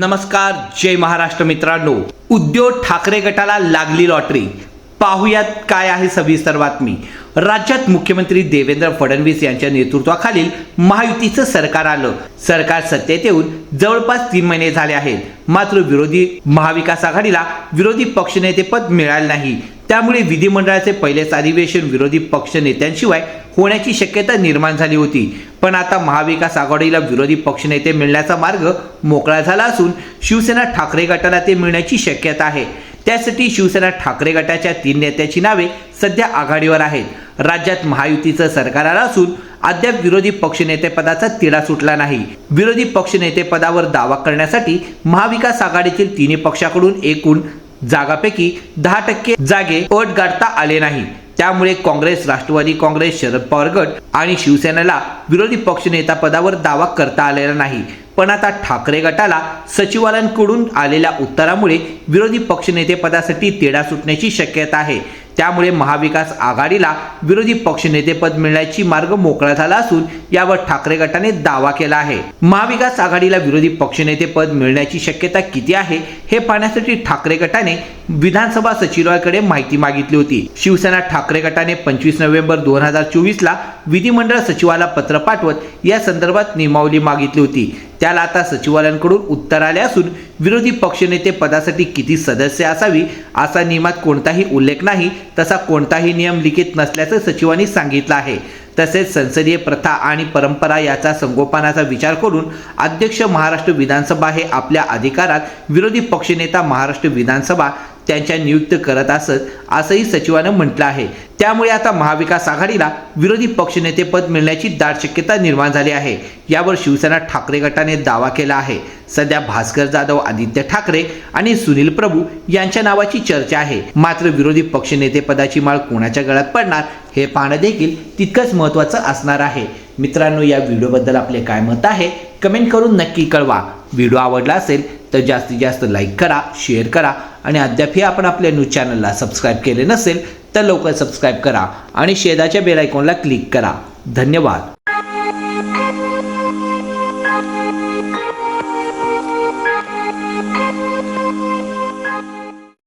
नमस्कार जय महाराष्ट्र मित्रांनो. उद्योग ठाकरे गटाला लागली लॉटरी. पाहुयात काय आहे सविस्तर बातमी. राज्यात मुख्यमंत्री देवेंद्र फडणवीस यांच्या नेतृत्वाखालील महायुतीचं सरकार आलं. सरकार सत्तेत येऊन जवळपास तीन महिने झाले आहेत. मात्र विरोधी महाविकास आघाडीला विरोधी पक्षनेतेपद मिळाले नाही. त्यामुळे विधिमंडळाचे पहिलेच अधिवेशन विरोधी पक्ष नेत्यांशिवाय होण्याची शक्यता निर्माण झाली होती. पण आता महाविकास आघाडीला विरोधी पक्षनेते मिळण्याचा मार्ग मोकळा झाला असून शिवसेना ठाकरे गटाला ते मिळण्याची शक्यता आहे. त्यासाठी शिवसेना ठाकरे गटाच्या तीन नेत्याची नावे सध्या आघाडीवर आहेत. राज्यात महायुतीचं सरकार आलं असून अद्याप विरोधी पक्षनेतेपदाचा तिढा सुटला नाही. विरोधी पक्षनेतेपदावर दावा करण्यासाठी महाविकास आघाडीतील तिन्ही पक्षाकडून एकूण जागापैकी दहा टक्के जागे अट गाठता आले नाही. त्यामुळे काँग्रेस राष्ट्रवादी काँग्रेस शरद पवार गट आणि शिवसेनेला विरोधी पक्षनेता पदावर दावा करता आलेला नाही. पण आता ठाकरे गटाला सचिवालयांकडून आलेल्या उत्तरामुळे विरोधी पक्षनेते पदासाठी तेढा सुटण्याची शक्यता आहे. त्यामुळे महाविकास आघाडीला विरोधी पक्षनेतेपद मिळण्याची मार्ग मोकळा झाला असून यावर ठाकरे गटाने दावा केला आहे. महाविकास आघाडीला विरोधी पक्षनेतेपद मिळण्याची शक्यता किती आहे हे पाहण्यासाठी ठाकरे गटाने विधानसभा सचिवालयाकडे माहिती मागितली होती. शिवसेना ठाकरे गटाने पंचवीस नोव्हेंबर दोन हजार चोवीसला विधिमंडळ सचिवाला पत्र पाठवत या संदर्भात नियमावली मागितली होती. त्याला आता सचिवालयांकडून उत्तर आले असून विरोधी पक्षनेते पदासाठी किती सदस्य असावी असा नियमात कोणताही उल्लेख नाही तसा कोणताही नियम लिखित नसल्याचं सचिवांनी सांगितलं आहे. तसेच संसदीय प्रथा आणि परंपरा याचा संगोपनाचा विचार करून अध्यक्ष महाराष्ट्र विधानसभा हे आपल्या अधिकारात विरोधी पक्षनेता महाराष्ट्र विधानसभा त्यांच्या नियुक्त करत असत असंही सचिवानं म्हटलं आहे. त्यामुळे आता महाविकास आघाडीला विरोधी पक्षनेतेपद मिळण्याची दाट शक्यता निर्माण झाली आहे. यावर शिवसेना ठाकरे गटाने दावा केला आहे. सध्या भास्कर जाधव आदित्य ठाकरे आणि सुनील प्रभू यांच्या नावाची चर्चा आहे. मात्र विरोधी पक्षनेतेपदाची माळ कोणाच्या गळ्यात पडणार हे पाहणं देखील तितकंच महत्त्वाचं असणार आहे. मित्रांनो या व्हिडिओबद्दल आपले काय मत आहे? कमेंट करून नक्की कळवा. व्हिडिओ आवडला असेल तर जास्तीत जास्त लाईक करा शेअर करा आणि अद्यापही आपण आपल्या न्यूज चॅनलला सबस्क्राईब केले नसेल तर लवकर सबस्क्राईब करा आणि शेदाच्या बेल आयकॉनला क्लिक करा. धन्यवाद.